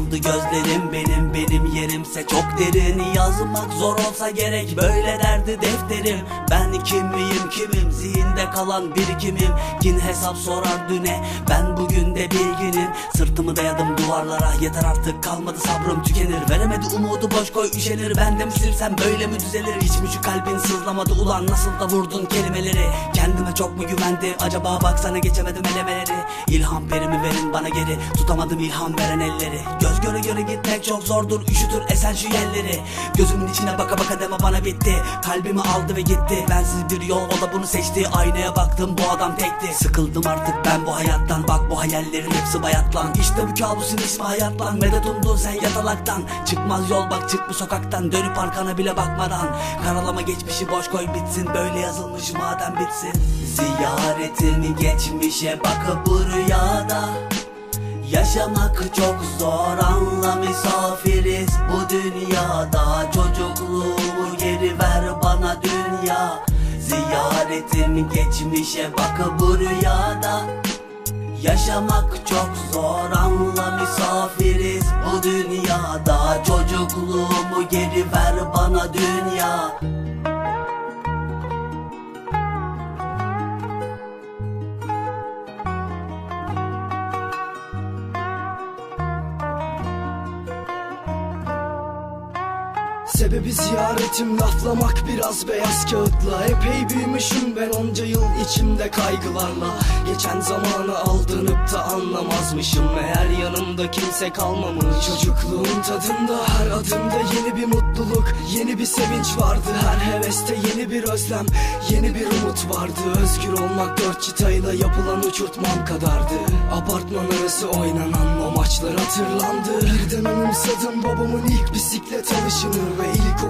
doldu gözlerim benim benim yerimse çok derin. Yazmak zor olsa gerek böyle derdi defterim. Ben kim miyim kimim? Zihinde kalan birikimim. Kin hesap sorar düne ben bugün de bilginim. Sırtımı dayadım duvarlara yeter artık kalmadı sabrım tükenir. Veremedi umudu boş koy üşenir. Ben de mi böyle mi düzelir? Hiç mi şu kalbin sızlamadı? Ulan nasıl da vurdun kelimeleri? Kendime çok mu güvendi? Acaba baksana geçemedim elemeleri. İlham perimi verin bana geri. Tutamadım ilham veren elleri Göz göre göre gitmek çok zordur üşütür esen şu yerleri. Gözümün içine baka baka deme bana bitti. Kalbimi aldı ve gitti. Bensiz bir yol o da bunu seçti. Aynaya baktım bu adam tekti. Sıkıldım artık ben bu hayattan. Bak bu hayallerin hepsi bayatlan. İşte bu kabusun ismi hayatlan. Medet umdun sen yatalaktan. Çıkmaz yol bak çık bu sokaktan. Dönüp arkana bile bakmadan. Karalama geçmişi boş koy bitsin. Böyle yazılmış madem bitsin. Ziyaretimi geçmişe bakıp bu rüyada Yaşamak çok zor anla misafiriz. Bu dünyada Çocukluğumu geri ver bana dünya. Ziyaretim geçmişe bak bu rüyada. Yaşamak çok zor anla misafiriz. Bu dünyada Çocukluğumu geri ver bana dünya Sebebi ziyaretim laflamak biraz beyaz kağıtla. Epey büyümüşüm ben onca yıl içimde kaygılarla. Geçen zamanı aldanıp da anlamazmışım. Meğer yanımda kimse kalmamış. Çocukluğun tadında her adımda yeni bir mutluluk Yeni bir sevinç vardı. Her heveste yeni bir özlem Yeni bir umut vardı. Özgür olmak dört çıtayla yapılan uçurtmam kadardı Apartman arası oynanan o maçlar hatırlandı. Birden anımsadım babamın ilk bisiklet alışını Ve ilkokulda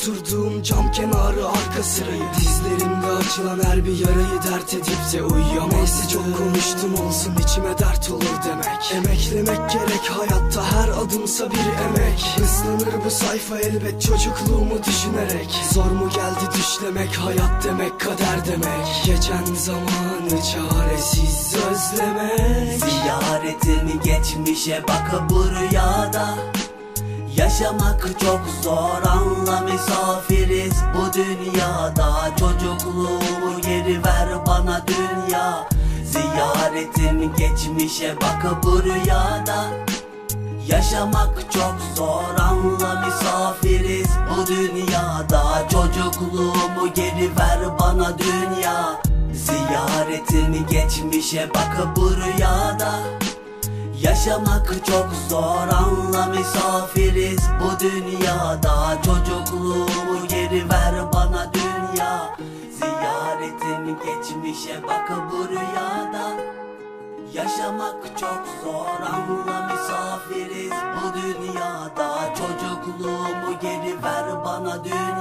oturduğum cam kenarı arka sırayı. Dizlerimde açılan her bir yarayı dert edip de uyuyamam. Neyse çok konuştum olsun içime dert olur demek. Emeklemek gerek hayatta her adımsa bir emek. Islanır bu sayfa elbet çocukluğumu düşünerek. Zor mu geldi düşlemek hayat demek kader demek. Geçen zamanı çaresiz özlemek. Ziyaretimi geçmişe bak bu rüyada Yaşamak çok zor anla misafiriz bu dünyada. Çocukluğumu geri ver bana dünya. Ziyaretim geçmişe bak bu rüyada. Yaşamak çok zor anla misafiriz bu dünyada. Çocukluğumu geri ver bana dünya. Ziyaretimi geçmişe bak bu rüyada Yaşamak çok zor anla misafiriz. Bu dünyada Çocukluğumu geri ver bana dünya. Ziyaretim geçmişe bak bu rüyada. Yaşamak çok zor anla misafiriz. Bu dünyada Çocukluğumu geri ver bana dünya